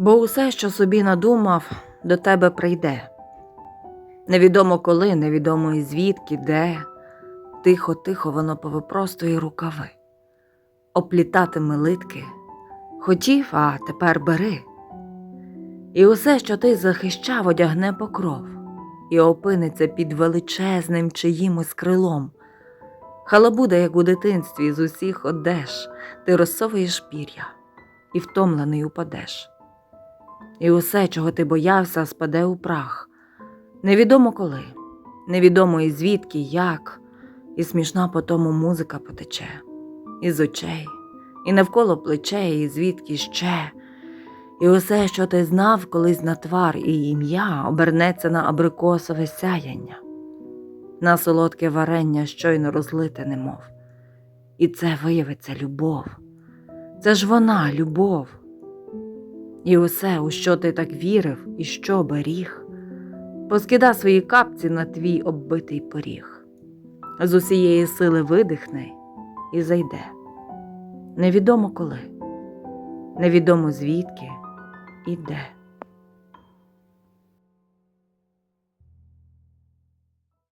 Бо усе, що собі надумав, до тебе прийде. Невідомо коли, невідомо і звідки, де, тихо-тихо воно повипростує рукави, оплітатиме литки, хотів, а тепер бери. І усе, що ти захищав, одягне покров, і опиниться під величезним чиїмось крилом. Халабуда, як у дитинстві, з усіх одеж, ти розсовуєш пір'я, і втомлений упадеш. І усе, чого ти боявся, спаде у прах. Невідомо коли, невідомо і звідки, як, і смішна по тому музика потече, із очей, і навколо плечей, і звідки ще. І усе, що ти знав колись на твар і ім'я, обернеться на абрикосове сяяння, на солодке варення щойно розлите немов. І це виявиться любов. Це ж вона, любов. І усе, у що ти так вірив і що беріг, поскида свої капці на твій оббитий поріг, з усієї сили видихне і зайде. Невідомо коли, невідомо звідки і де.